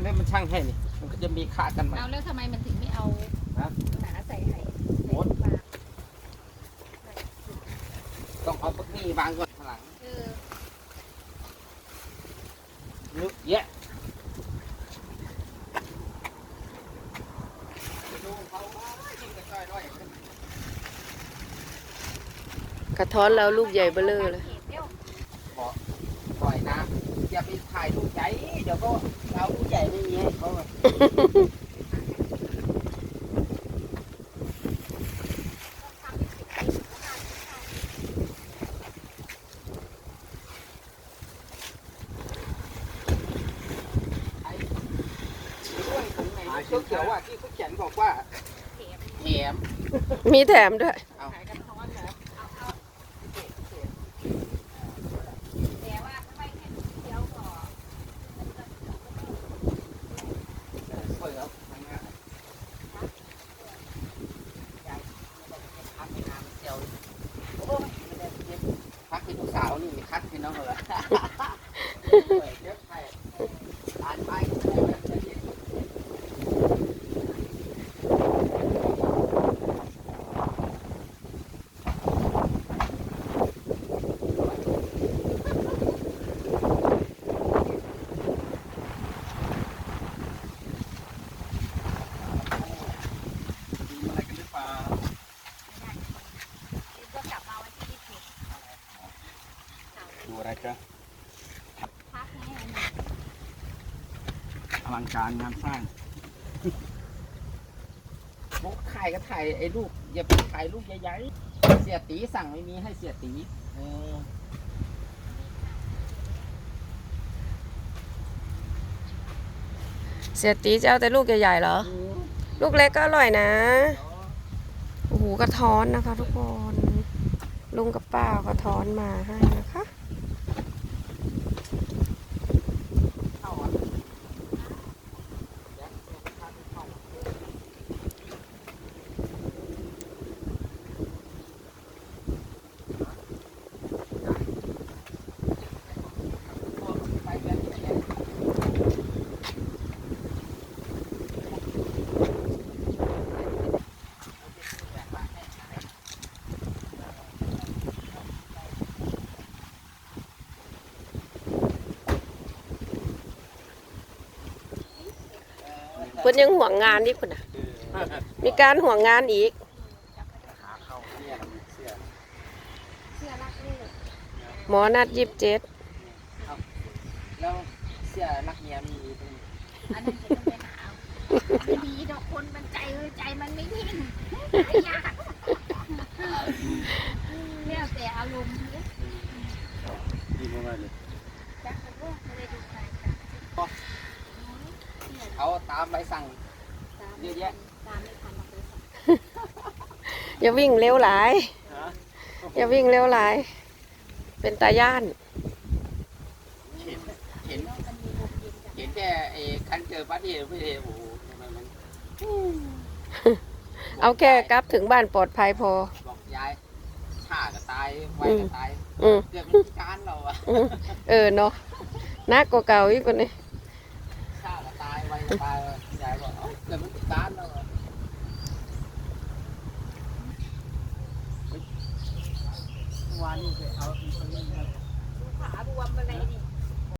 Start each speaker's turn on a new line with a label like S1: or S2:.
S1: นนี้มันช่างให้นี่มันก็จะมีค่ากันไหม
S2: เอาแล้วทำไมมันถึงไม่เอา
S1: ฮะ
S2: หนาใส่ให้
S1: โอ้ต้องเอาปักนี่วางก่อนข้างหลัง
S2: เออ
S1: ลึกแยะดูเขาว่ายิงกระจ้อยด้วย
S3: กระท้อนแล้วลูกใหญ่เบ้อเลอเลย
S2: เดี๋ยว
S1: ปล่อยน้ำอย่าไปถ่ายลูกใหญ่เดี๋ยวก็เอาลู เขาอะไอ้ด้วยตรงไหนเขียวๆอะที่เขาเขียนบอกว่า
S2: เข็ม
S1: แถม
S3: มีแถมด้วย
S2: ขายกันท้อน้อ
S1: งเหรอ กัน
S2: พักไง
S1: อลังการงานสร้างพวกถ่ายก็ถ่ายไอ้ลูกอย่าไปถ่ายลูกใหญ่ๆเสียตีสั่งไม่มีให้เสียตีเออ
S3: เสียตีจะเอาแต่ลูกใหญ่ๆเหรอ ลูกเล็กก็อร่อยนะ โอ้โหกระท้อนนะคะทุกคน ลุงกับป้าเอากระท้อนมาให้นะคะ
S1: เข้าอะเดี๋ยวเข้าเข้าไปแบบนี้
S3: เพิ่นยังห่วงงานอีกคนน่ะ มีการห่วงงานอีก
S1: ขาเข้าเนี่ยมันเสื้อ
S2: เสื้อรักลูก
S3: หมอนัดยิบเจ็ด
S1: แล้วเสื้อรักเมียมีตรงนี้
S2: อันนั้นจะต้องไปหาเอาไม่ดีดอกคนมันใจเออใจมันไม่นิ่งหายากเนี่ยแต่อารมณ์เนี่ย
S1: ดีมากเลย
S2: จักรก็ไม่ได้ดูใครจ้ะ
S1: เขาตามใบสั่ง
S2: ตาม
S1: เยอะแยะ
S2: ตามไม่ทันหรอกเลย
S3: อย่าวิ่งเร็วหลาย
S1: ฮะ
S3: อย่าวิ่งเร็วหลาย เป็นตาย่าน
S1: เห็นเห็น
S2: แล้วมันมีลมเย็นจ้ะ
S1: เห็นแค่ไอ้คันเจอปัดเดียวไม่ได้โอ้โหทำไมมัน
S3: เอาแค่กลับถึงบ้านปลอดภัยพอ
S1: บอกยายช่าก็ตายไวก็ตาย
S3: อืม
S1: เกือบเป็นพิการเราอะ
S3: อืมเออเนาะนักกว่าเก่าอีกคนนี้
S1: ช่าก็ ตายไวายยายบอกเอ้าเกือบเป็นพิการเราอะเฮ้ยเมื่อวานนี่ไปเอาอีกคนนึงครับ
S2: ขาบวมอะไรนี่